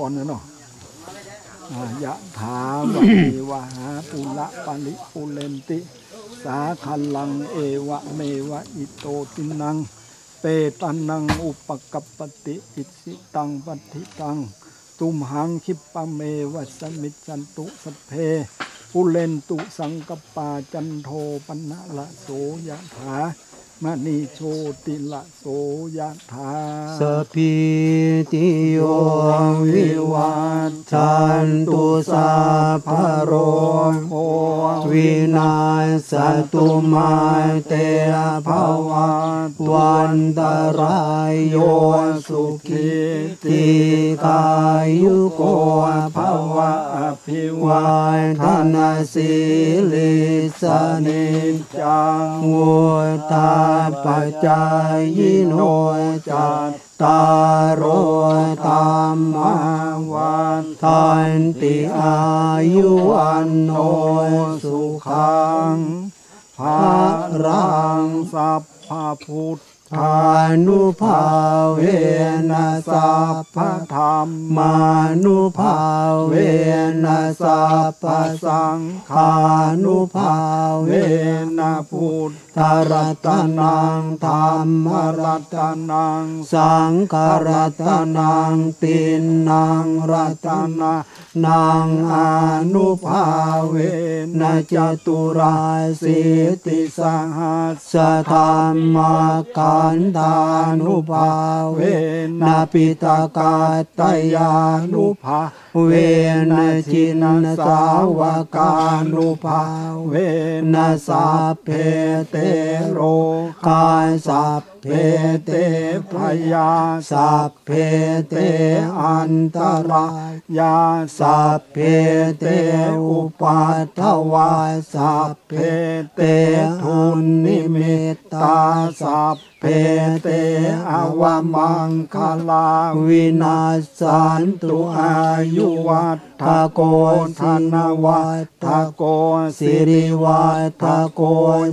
ปอนเนี่ยเนาะยะถาวะเอวะหาปุระปะริปุเรนติ สาคันลังเอวะเมวะอิโตตินัง เปตันังอุปกัปปติอิสิตังปัติตัง ตุมหังคิปะเมวัสมิจันตุสเพปุเรนตุสังกปาจันโทปนะละโสยะถา มณีโชติละโสยะถาสพิติโยวิวัตชันตุสัพโรโควินาศตุมาเตภาวัตวันตรายโยสุขิติกายุโกภวะอภิวาทนาสิลิสเนจังวุตาปัจจายโนจัตตารโรธรรมาวันทันติอายุวันโนสุขังภารังสัพพพุทธ ทานุภาเวนัสสัพพธรรมมานุภาเวนัสสัพพสังขานุภาเวนะพุทธรัตนังธรรมรัตนังสังฆรัตนังตินังรัตนา นังอนุภาเวนะจตุราสิติสหัสธรรมกันตานุภาเวนะปิตากาตยานุภาเวนะจินสาวกานุภาเวนะสัพเพเตโรกายสัพเพเตพยาสัพเพเตอันตรายาสัพเพเตอุปัฏฐวาสัพเพเตทุนนิมิตตาสัพเพเตอวมังคลาวินาสันตุอายุวัฏทโกธนวัฏโกสิริวัฏโก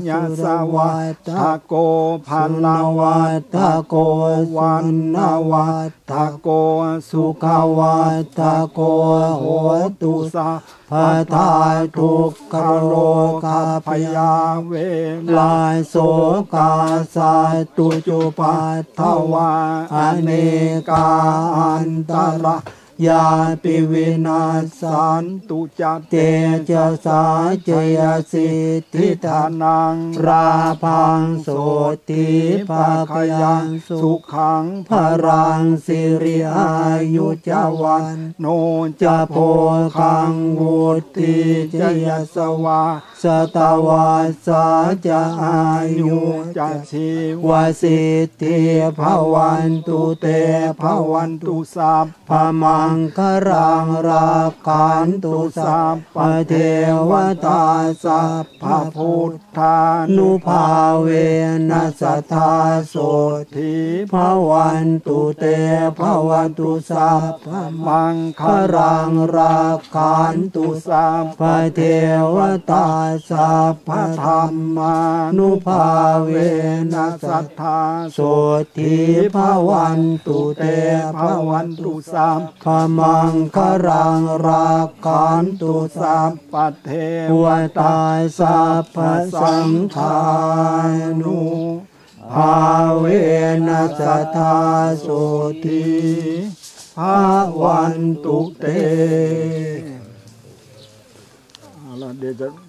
ยสวัฏโกพันลววัตโกวันนวัตโกสุขวัตโกโหตุสาพะทายทุกขโลกาพยาเวลายโสกาสาตุจุปัตถวาอเนกาอันตระ ยาปิวินาสันตุจัตเตเจสาเจยสิทธิทานัง ราพังโสติภาคยังสุขังพรังสิริอายุจวัน โนจะโพคังวุติจยสวาสตวาสาจะอายุจะชีวสิทธิภวันตุเตภวันตุสัพพมังครังรากันตุสัพพเทวตาสัพพพุทธานุภาเวนัสทธาโสทีภวันตุเตภวันตุสัพพมังครังรากันตุสัพพเทวตาสัพพธรรมานุภาเวนัสสัทธาโสทิภวันตุเตภวันตุสัพพะมังครังรากันตุสัพปัเทวตาสัพพสังขานุภาเวนัสทธาโสทิภาวันตุเตเอาละเดี๋ยวจะ